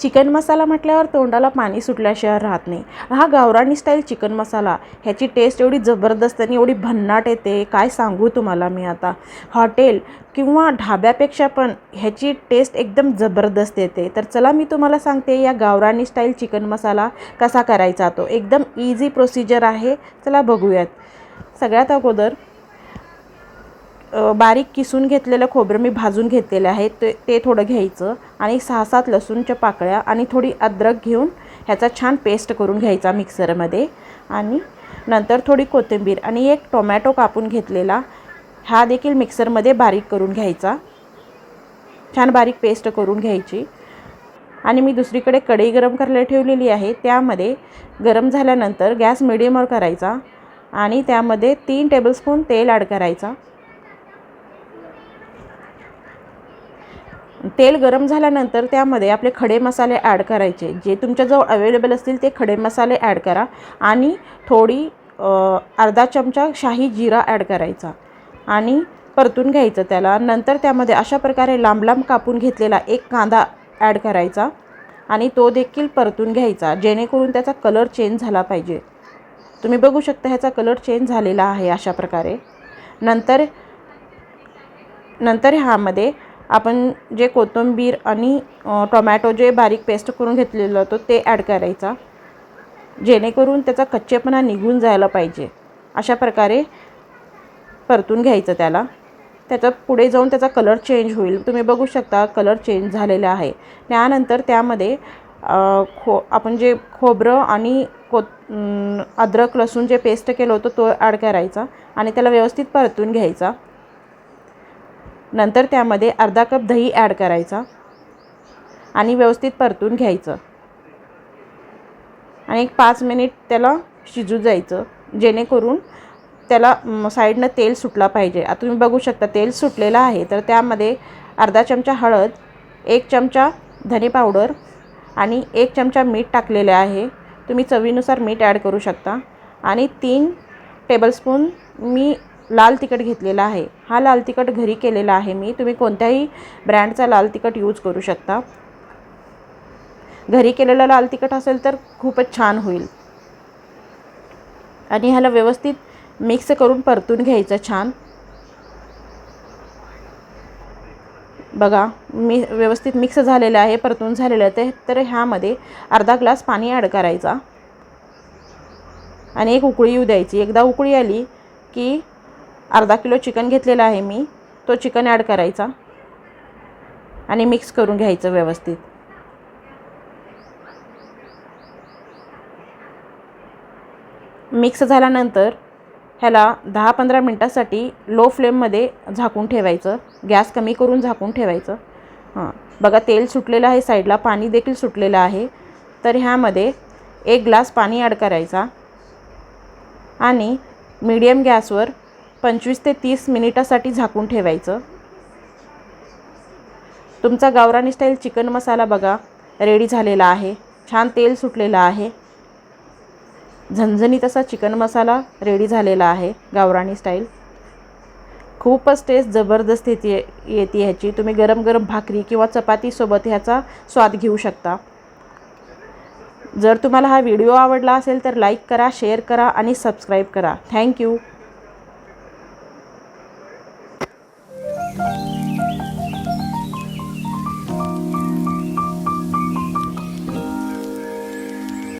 Chicken मसाला म्हटल्यावर तोंडाला पाणी सुटल्याशिवाय राहत नाही. हा गावरानी स्टाईल चिकन मसाला. ह्याची टेस्ट एवढी जबरदस्त आणि एवढी भन्नाट येते. काय सांगू तुम्हाला मी आता. हॉटेल किंवा ढाब्यापेक्षा पण ह्याची टेस्ट एकदम जबरदस्त येते. तर चला मी तुम्हाला सांगते या गावरानी स्टाईल चिकन मसाला कसा करायचा तो. एकदम इझी प्रोसिजर आहे. चला बघूयात. सगळ्यात अगोदर बारीक किसून घेतलेलं खोबरं मी भाजून घेतलेलं आहे. ते ते थोडं घ्यायचं आणि सहा सात लसूणच्या पाकळ्या आणि थोडी अद्रक घेऊन ह्याचा छान पेस्ट करून घ्यायचा मिक्सरमध्ये. आणि नंतर थोडी कोथिंबीर आणि एक टोमॅटो कापून घेतलेला हा देखील मिक्सरमध्ये बारीक करून घ्यायचा. छान बारीक पेस्ट करून घ्यायची. आणि मी दुसरीकडे कढई गरम करायला ठेवलेली आहे. त्यामध्ये गरम झाल्यानंतर गॅस मिडियमवर करायचा आणि त्यामध्ये तीन टेबलस्पून तेल ॲड करायचा. तेल गरम झाल्यानंतर त्यामध्ये आपले खडे मसाले ॲड करायचे. जे तुमच्याजवळ अवेलेबल असतील ते खडे मसाले ॲड करा आणि थोडी अर्धा चमचा शाही जिरा ॲड करायचा आणि परतून घ्यायचं त्याला. नंतर त्यामध्ये अशा प्रकारे लांब लांब कापून घेतलेला एक कांदा ॲड करायचा आणि तो देखील परतून घ्यायचा जेणेकरून त्याचा कलर चेंज झाला पाहिजे. तुम्ही बघू शकता ह्याचा कलर चेंज झालेला आहे अशा प्रकारे. नंतर नंतर ह्यामध्ये आपण जे कोथिंबीर आणि टोमॅटो जे बारीक पेस्ट करून घेतलेलं होतं ते ॲड करायचा. जेणेकरून त्याचा कच्चेपणा निघून जायला पाहिजे. अशा प्रकारे परतून घ्यायचं त्याला. त्याचा पुढे जाऊन त्याचा कलर चेंज होईल. तुम्ही बघू शकता कलर चेंज झालेला आहे. त्यानंतर त्यामध्ये खो आपण जे खोबरं आणि को अद्रक लसूण जे पेस्ट केलं होतं तो ॲड करायचा आणि त्याला व्यवस्थित परतून घ्यायचा. नंतर त्यामध्ये अर्धा कप दही ॲड करायचा आणि व्यवस्थित परतून घ्यायचं. आणि एक पाच मिनिट त्याला शिजू जायचं जेणेकरून त्याला साईडनं तेल सुटला पाहिजे. आता तुम्ही बघू शकता तेल सुटलेलं आहे तर त्यामध्ये अर्धा चमचा हळद एक चमचा धने पावडर आणि एक चमचा मीठ टाकलेले आहे. तुम्ही चवीनुसार मीठ ॲड करू शकता. आणि तीन टेबलस्पून मी लाल तिखट घेतलेला आहे. हा लाल तिखट घरी केलेला आहे मी. तुम्ही कोणत्याही ब्रँडचा लाल तिखट यूज करू शकता. घरी केलेलं लाल तिखट असेल तर खूपच छान होईल. आणि ह्याला व्यवस्थित मिक्स करून परतून घ्यायचं छान. बघा मी व्यवस्थित मिक्स झालेलं आहे परतून झालेलं आहे. ते तर ह्यामध्ये अर्धा ग्लास पाणी ॲड करायचा. आणि एक उकळी येऊ द्यायची. एकदा उकळी आली की अर्धा किलो चिकन घेतलेलं आहे मी. तो चिकन ॲड करायचा. आणि मिक्स करून घ्यायचं व्यवस्थित. मिक्स झाल्यानंतर ह्याला दहा पंधरा मिनटासाठी लो फ्लेममध्ये झाकून ठेवायचं. गॅस कमी करून झाकून ठेवायचं. हां बघा तेल सुटलेलं आहे. साईडला पाणी देखील सुटलेलं आहे. तर ह्यामध्ये एक ग्लास पाणी ॲड करायचा. आणि मीडियम गॅसवर पंचवीस ते तीस मिनिटासाठी झाकून ठेवायचं. तुमचा गावरानी स्टाईल चिकन मसाला बघा रेडी झालेला आहे छान तेल सुटलेलं आहे. झणझणीत असा चिकन मसाला रेडी झालेला आहे गावरानी स्टाईल खूपच टेस्ट जबरदस्त येते येते ह्याची. तुम्ही गरम गरम भाकरी किंवा चपातीसोबत ह्याचा स्वाद घेऊ शकता. जर तुम्हाला हा व्हिडिओ आवडला असेल तर लाईक करा शेअर करा आणि सबस्क्राईब करा. थँक्यू